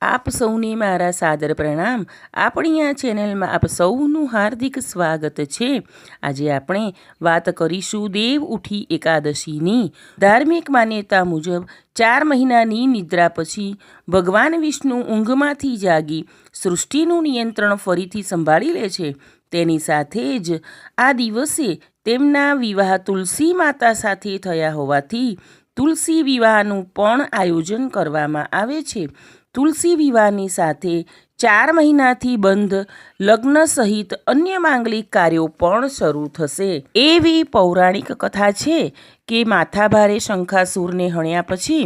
આપ સૌને મારા સાદર પ્રણામ. આપણી આ ચેનલમાં આપ સૌનું હાર્દિક સ્વાગત છે. આજે આપણે વાત કરીશું દેવ ઉઠી એકાદશીની. ધાર્મિક માન્યતા મુજબ ચાર મહિનાની નિદ્રા પછી ભગવાન વિષ્ણુ ઊંઘમાંથી જાગી સૃષ્ટિનું નિયંત્રણ ફરીથી સંભાળી લે છે. તેની સાથે જ આ દિવસે તેમના વિવાહ તુલસી માતા સાથે થયા હોવાથી તુલસી વિવાહનું પણ આયોજન કરવામાં આવે છે. તુલસી વિવાહની સાથે ચાર મહિનાથી બંધ લગ્ન સહિત અન્ય માંગલિક કાર્યો પણ શરૂ થશે. એવી પૌરાણિક કથા છે કે માથાભારે શંખાસુરને હણ્યા પછી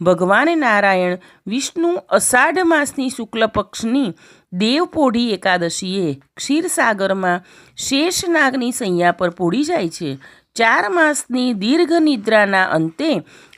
ભગવાન નારાયણ વિષ્ણુ અષાઢ માસની શુક્લ પક્ષની દેવપોઢી એકાદશીએ ક્ષીરસાગરમાં શેષનાગની સૈયા પર પોડી જાય છે. ચાર માસની દીર્ઘ નિદ્રાના અંતે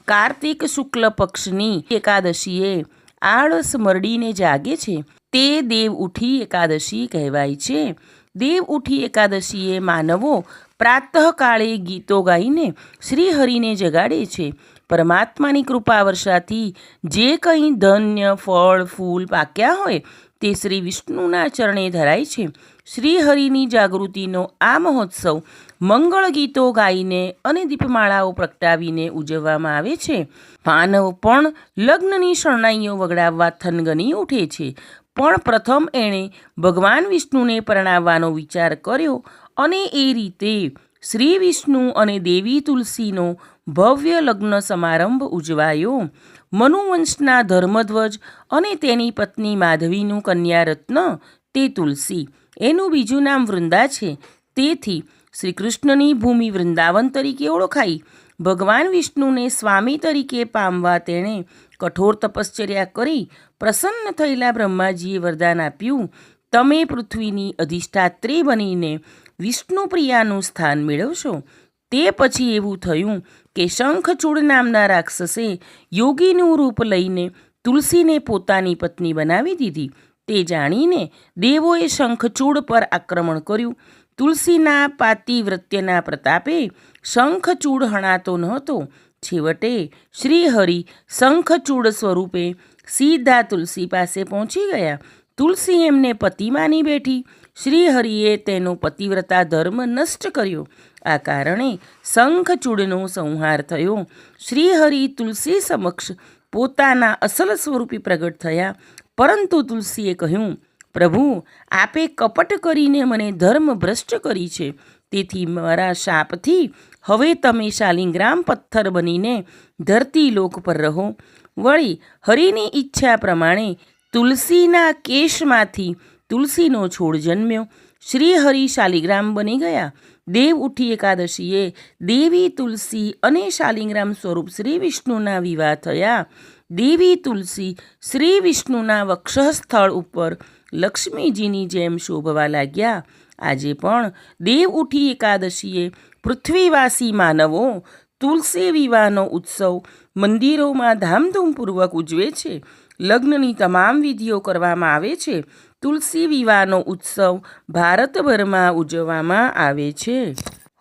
કાર્તિક શુક્લ પક્ષની એકાદશીએ આળસ મરડીને જાગે છે, તે દેવ ઉઠી એકાદશી કહેવાય છે. દેવ ઉઠી એકાદશીએ માનવો પ્રાતઃકાળે ગીતો ગાઈને શ્રીહરિને જગાડે છે. પરમાત્માની કૃપા વર્ષાથી જે કંઈ ધન્ય, ફળ, ફૂલ પાક્યા હોય તે શ્રી વિષ્ણુના ચરણે ધરાય છે. શ્રીહરિની જાગૃતિનો આ મહોત્સવ મંગળ ગીતો ગાઈને અને દીપમાળાઓ પ્રગટાવીને ઉજવવામાં આવે છે. માનવ પણ લગ્નની શરણાઈઓ વગડાવવા થનગની ઉઠે છે. પણ પ્રથમ એણે ભગવાન વિષ્ણુને પરણાવવાનો વિચાર કર્યો અને એ રીતે શ્રી વિષ્ણુ અને દેવી તુલસીનો ભવ્ય લગ્ન સમારંભ ઉજવાયો. મનુવંશના ધર્મધ્વજ અને તેની પત્ની માધવીનું કન્યારત્ન, તે તુલસી. એનું બીજું નામ વૃંદા છે. તેથી શ્રી કૃષ્ણની ભૂમિ વૃંદાવન તરીકે ઓળખાઈ. ભગવાન વિષ્ણુને સ્વામી તરીકે પામવા તેણે કઠોર તપશ્ચર્યા કરી, પ્રસન્ન થયેલા બ્રહ્માજીએ વરદાન આપ્યું, તમે પૃથ્વીની અધિષ્ઠાત્રી બનીને વિષ્ણુપ્રિયાનું સ્થાન મેળવશો. તે પછી એવું થયું કે શંખચૂડ નામના રાક્ષસે યોગીનું રૂપ લઈને તુલસીને પોતાની પત્ની બનાવી દીધી. તે જાણીને દેવોએ શંખચૂડ પર આક્રમણ કર્યું. તુલસીના પાતિવ્રત્યના પ્રતાપે શંખચૂડ હણાતો નહોતો. છેવટે શ્રીહરિ શંખચૂડ સ્વરૂપે સીધા તુલસી પાસે પહોંચી ગયા. તુલસી એમને પતિ માની બેઠી. શ્રીહરિએ તેનો પતિવ્રતા ધર્મ નષ્ટ કર્યો. આ કારણે શંખચૂડનો સંહાર થયો. શ્રીહરિ તુલસી સમક્ષ પોતાના અસલ સ્વરૂપે પ્રગટ થયા. પરંતુ તુલસીએ કહ્યું પ્રભુ, આપે કપટ કરીને મને ધર્મ ભ્રષ્ટ કરી છે. તેથી મારા શાપથી હવે તમે શાલિંગ્રામ પથ્થર બનીને ધરતી લોક પર રહો. વળી, હરિની ઈચ્છા પ્રમાણે તુલસીના કેશમાંથી તુલસીનો છોડ જન્મ્યો. શ્રી હરિ શાલિગ્રામ બની ગયા. દેવ ઉઠી એકાદશીએ દેવી તુલસી અને શાલિગ્રામ સ્વરૂપ શ્રી વિષ્ણુના વિવાહ થયા. દેવી તુલસી શ્રી વિષ્ણુના વક્ષસ્થળ ઉપર લક્ષ્મીજીની જેમ શોભવા લાગ્યા. આજે પણ દેવ ઉઠી એકાદશીએ પૃથ્વીવાસી માનવો તુલસી વિવાહનો ઉત્સવ મંદિરોમાં ધામધૂમપૂર્વક ઉજવે છે. લગ્નની તમામ વિધિઓ કરવામાં આવે છે. તુલસી વિવાહનો ઉત્સવ ભારતભરમાં ઉજવવામાં આવે છે.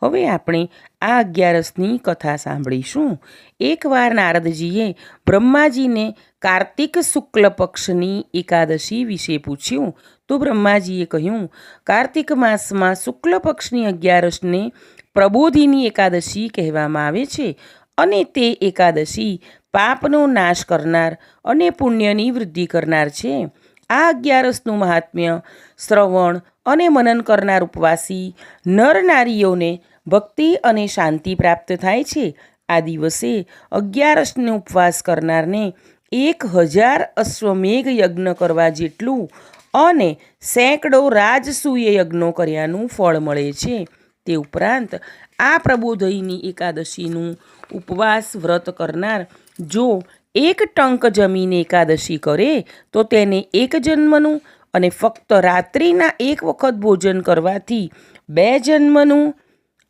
હવે આપણે આ અગિયારસની કથા સાંભળીશું. એકવાર નારદજીએ બ્રહ્માજીને કાર્તિક શુક્લ પક્ષની એકાદશી વિશે પૂછ્યું. તો બ્રહ્માજીએ કહ્યું, કાર્તિક માસમાં શુક્લ પક્ષની અગિયારસને પ્રબોધિની એકાદશી કહેવામાં આવે છે અને તે એકાદશી પાપનો નાશ કરનાર અને પુણ્યની વૃદ્ધિ કરનાર છે. આ અગિયારસનું મહાત્મ્ય શ્રવણ અને મનન કરનાર ઉપવાસી નર નારીઓને ભક્તિ અને શાંતિ પ્રાપ્ત થાય છે. આ દિવસે અગિયારસનો ઉપવાસ કરનારને એક હજાર અશ્વમેઘ યજ્ઞ કરવા જેટલું અને સેંકડો રાજસૂય યજ્ઞો કર્યાનું ફળ મળે છે. તે ઉપરાંત આ પ્રબોધયની એકાદશીનું ઉપવાસ વ્રત કરનાર જો એક ટંક જમીને એકાદશી કરે, તો તેને એક જન્મનું અને ફક્ત રાત્રિના એક વખત ભોજન કરવાથી બે જન્મનું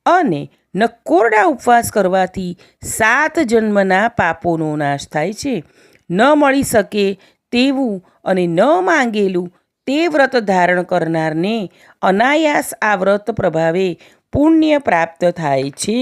અને નકોરડા ઉપવાસ કરવાથી સાત જન્મના પાપોનો નાશ થાય છે. ન મળી શકે તેવું અને ન માંગેલું તે વ્રત ધારણ કરનારને અનાયાસ આ વ્રત પ્રભાવે પુણ્ય પ્રાપ્ત થાય છે.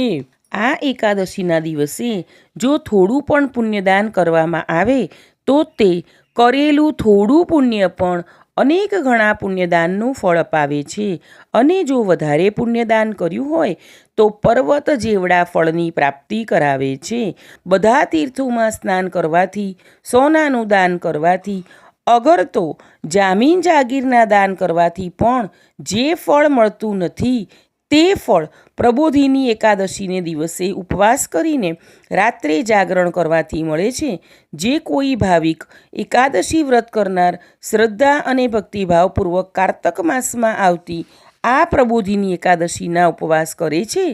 આ એકાદશીના દિવસે જો થોડું પણ પુણ્યદાન કરવામાં આવે, તો તે કરેલું થોડું પુણ્ય પણ અનેક ઘણા પુણ્યદાનનું ફળ અપાવે છે. અને જો વધારે પુણ્યદાન કર્યું હોય, તો પર્વત જેવડા ફળની પ્રાપ્તિ કરાવે છે. બધા તીર્થોમાં સ્નાન કરવાથી, સોનાનું દાન કરવાથી, અગર તો જામીન જાગીરના દાન કરવાથી પણ જે ફળ મળતું નથી તે ફળ પ્રબોધિની એકાદશીને દિવસે ઉપવાસ કરીને રાત્રે જાગરણ કરવાથી મળે છે. જે કોઈ ભાવિક એકાદશી વ્રત કરનાર શ્રદ્ધા અને ભક્તિભાવપૂર્વક કારતક માસમાં આવતી આ પ્રબોધિની એકાદશીના ઉપવાસ કરે છે,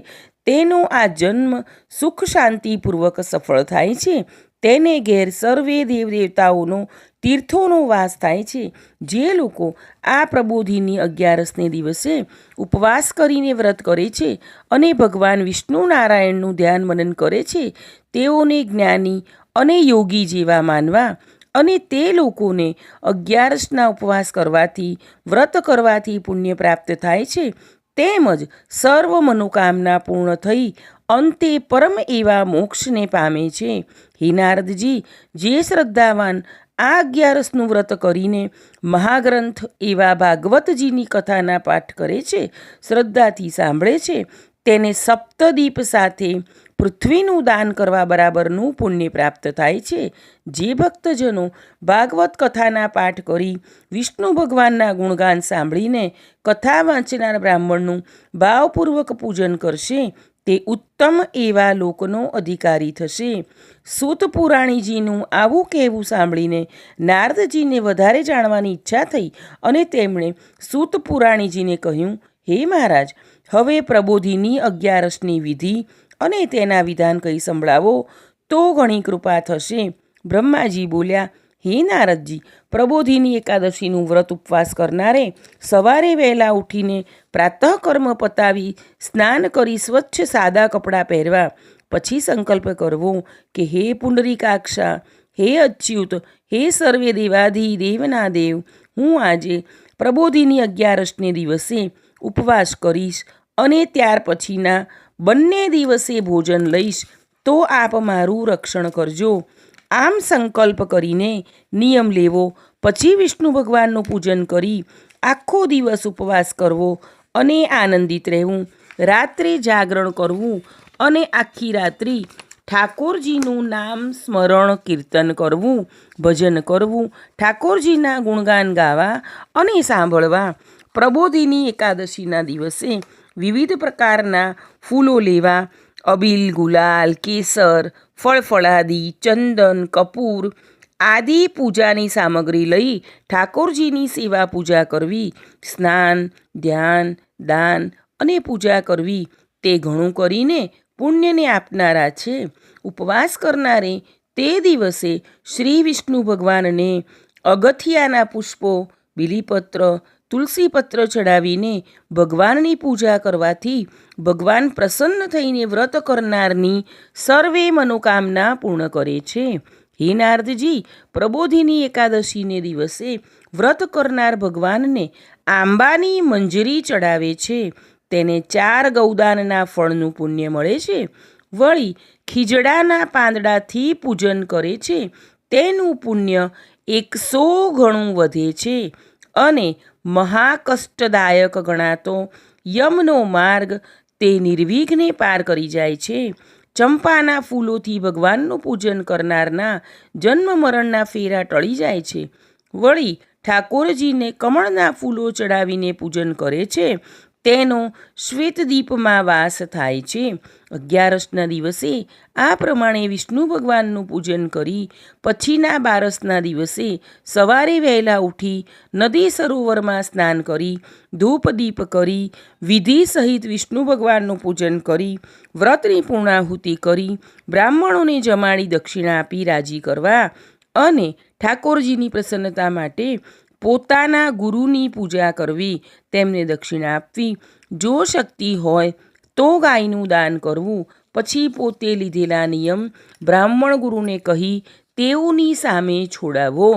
તેનો આ જન્મ સુખ શાંતિપૂર્વક સફળ થાય છે. તેને ઘેર સર્વે દેવદેવતાઓનો તીર્થોનો વાસ થાય છે. જે લોકો આ પ્રબોધિની અગિયારસને દિવસે ઉપવાસ કરીને વ્રત કરે છે અને ભગવાન વિષ્ણુ નારાયણનું ધ્યાન મનન કરે છે, તેઓને જ્ઞાની અને યોગી જેવા માનવા અને તે લોકોને અગિયારસના ઉપવાસ કરવાથી, વ્રત કરવાથી પુણ્ય પ્રાપ્ત થાય છે, તેમજ સર્વ મનોકામના પૂર્ણ થઈ અંતે પરમ એવા મોક્ષને પામે છે. હે નારદજી, જે શ્રદ્ધાવાન આ અગિયારસનું વ્રત કરીને મહાગ્રંથ એવા ભાગવતજીની કથાના પાઠ કરે છે, શ્રદ્ધાથી સાંભળે છે, તેને સપ્તદીપ સાથે પૃથ્વીનું દાન કરવા બરાબરનું પુણ્ય પ્રાપ્ત થાય છે. જે ભક્તજનો ભાગવત કથાના પાઠ કરી વિષ્ણુ ભગવાનના ગુણગાન સાંભળીને કથા વાંચનાર બ્રાહ્મણનું ભાવપૂર્વક પૂજન કરશે તે ઉત્તમ એવા લોકનો અધિકારી થશે. સૂત પુરાણીજીનું આવું કહેવું સાંભળીને નારદજીને વધારે જાણવાની ઈચ્છા થઈ અને તેમણે સૂત પુરાણીજીને કહ્યું, હે મહારાજ, હવે પ્રબોધિની અગિયારસની વિધિ અને તેના વિધાન કહી સંભળાવો તો ઘણી કૃપા થશે. બ્રહ્માજી બોલ્યા હે નારદજી, પ્રબોધિની એકાદશીનું વ્રત ઉપવાસ કરનારે સવારે વહેલા ઉઠીને પ્રાતઃકર્મ પતાવી સ્નાન કરી સ્વચ્છ સાદા કપડાં પહેરવા. પછી સંકલ્પ કરવો કે હે પુંડરીકાક્ષા, હે અચ્યુત, હે સર્વે દેવાધી દેવના દેવ હું આજે પ્રબોધિની અગિયારસને દિવસે ઉપવાસ કરીશ અને ત્યાર પછીના બંને દિવસે ભોજન લઈશ. તો આપ મારું રક્ષણ કરજો. આમ સંકલ્પ કરીને નિયમ લેવો, પછી વિષ્ણુ ભગવાનનું પૂજન કરી આખો દિવસ ઉપવાસ કરવો અને આનંદિત રહેવું, રાત્રે જાગરણ કરવું અને આખી રાત્રિ ઠાકોરજીનું નામ સ્મરણ કીર્તન કરવું, ભજન કરવું, ઠાકોરજીના ગુણગાન ગાવા અને સાંભળવા, પ્રબોધિની એકાદશીના દિવસે વિવિધ પ્રકારના ફૂલો લેવા અબીલ, ગુલાલ, કેસર, ફળફળાદી, ચંદન, કપૂર આદિ પૂજાની સામગ્રી લઈ ઠાકોરજીની સેવા પૂજા કરવી, સ્નાન, ધ્યાન, દાન અને પૂજા કરવી. તે ઘણું કરીને પુણ્યને આપનારા છે. ઉપવાસ કરનારે તે દિવસે શ્રી વિષ્ણુ ભગવાનને અગથિયાના પુષ્પો, બિલીપત્ર તુલસીપત્ર ચડાવીને ભગવાનની પૂજા કરવાથી ભગવાન પ્રસન્ન થઈને વ્રત કરનારની સર્વે મનોકામના પૂર્ણ કરે છે. હે નારદજી, પ્રબોધિની એકાદશીને દિવસે વ્રત કરનાર ભગવાનને આંબાની મંજરી ચડાવે છે. તેને ચાર ગૌદાનના ફળનું પુણ્ય મળે છે. વળી ખીજડાના પાંદડાથી પૂજન કરે છે. તેનું પુણ્ય એકસો ગણું વધે છે. અને મહાકષ્ટદાયક ગણાતો યમનો માર્ગ તે નિર્વિઘ્ને પાર કરી જાય છે. ચંપાના ફૂલોથી ભગવાનનું પૂજન કરનારના જન્મ મરણના ફેરા ટળી જાય છે. વળી ઠાકોરજીને કમળના ફૂલો ચડાવીને પૂજન કરે છે. તેનો શ્વેતદીપમાં વાસ થાય છે. અગિયારસના દિવસે આ પ્રમાણે વિષ્ણુ ભગવાનનું પૂજન કરી પછીના બારસના દિવસે સવારે વહેલા ઉઠી નદી સરોવરમાં સ્નાન કરી, ધૂપદીપ કરી, વિધિ સહિત વિષ્ણુ ભગવાનનું પૂજન કરી, વ્રતની પૂર્ણાહુતિ કરી, બ્રાહ્મણોને જમાડી દક્ષિણા આપી રાજી કરવા અને ઠાકોરજીની પ્રસન્નતા માટે પોતાના ગુરુની પૂજા કરવી, તેમને દક્ષિણા આપવી. જો શક્તિ હોય તો ગાયનું દાન કરવું. પછી પોતે લીધેલા નિયમ બ્રાહ્મણ ગુરુને કહી તેઓની સામે છોડાવો.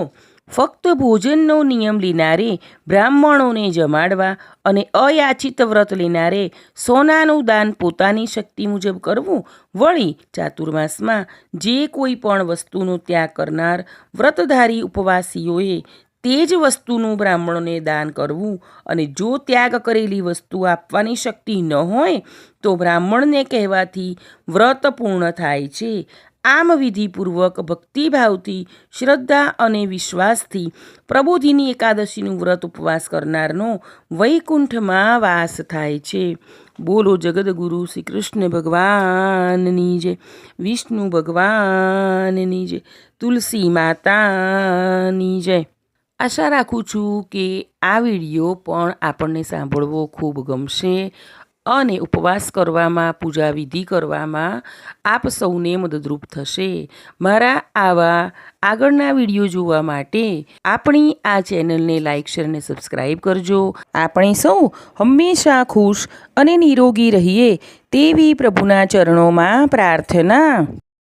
ફક્ત ભોજનનો નિયમ લેનારે બ્રાહ્મણોને જમાડવા અને અયાચિત વ્રત લેનારે સોનાનું દાન પોતાની શક્તિ મુજબ કરવું વળી ચાતુર્માસમાં જે કોઈ પણ વસ્તુનો ત્યાગ કરનાર વ્રતધારી ઉપવાસીઓએ તે જ વસ્તુનું બ્રાહ્મણોને દાન કરવું અને જો ત્યાગ કરેલી વસ્તુ આપવાની શક્તિ ન હોય, તો બ્રાહ્મણને કહેવાથી વ્રત પૂર્ણ થાય છે. આમ વિધિપૂર્વક ભક્તિભાવથી, શ્રદ્ધા અને વિશ્વાસથી પ્રબોધિની એકાદશીનું વ્રત ઉપવાસ કરનારનો વૈકુંઠમાં વાસ થાય છે. બોલો જગદગુરુ શ્રી કૃષ્ણ ભગવાનની જે વિષ્ણુ ભગવાનની જે તુલસી માતાની જય. આશા રાખું છું કે આ વીડિયો પણ આપણને સાંભળવો ખૂબ ગમશે અને ઉપવાસ કરવામાં પૂજા વિધિ કરવામાં આપ સૌને મદદરૂપ થશે. મારા આવા આગળના વીડિયો જોવા માટે આપણી આ ચેનલને લાઇક શેર અને સબસ્ક્રાઈબ કરજો. આપણે સૌ હંમેશા ખુશ અને નિરોગી રહીએ તેવી પ્રભુના ચરણોમાં પ્રાર્થના